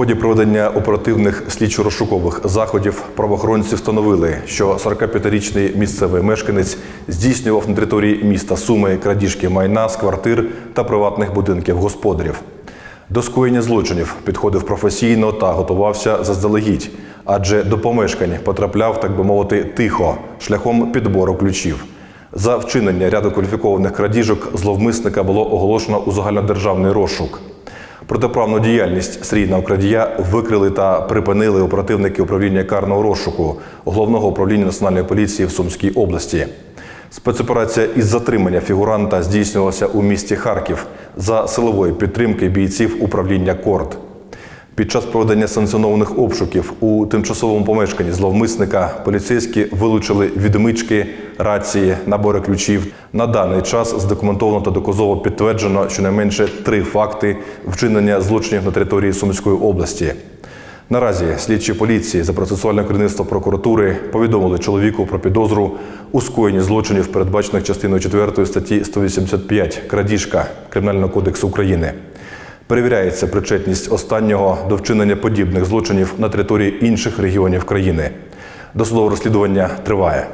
ході проведення оперативних слідчо-розшукових заходів правоохоронці встановили, що 45-річний місцевий мешканець здійснював на території міста Суми крадіжки майна з квартир та приватних будинків господарів. До скоєння злочинів підходив професійно та готувався заздалегідь, адже до помешкань потрапляв, так би мовити, тихо, шляхом підбору ключів. За вчинення ряду кваліфікованих крадіжок зловмисника було оголошено у загальнодержавний розшук. Протиправну діяльність срійного крадія викрили та припинили оперативники управління карного розшуку головного управління національної поліції в Сумській області. Спецоперація із затримання фігуранта здійснювалася у місті Харків за силової підтримки бійців управління Корд. Під час проведення санкціонованих обшуків у тимчасовому помешканні зловмисника поліцейські вилучили відмички, рації, набори ключів. На даний час здокументовано та доказово підтверджено щонайменше три факти вчинення злочинів на території Сумської області. Наразі слідчі поліції за процесуальне керівництво прокуратури повідомили чоловіку про підозру у скоєнні злочинів, передбачених частиною 4 статті 185 крадіжка Кримінального кодексу України. Перевіряється причетність останнього до вчинення подібних злочинів на території інших регіонів країни. Досудове розслідування триває.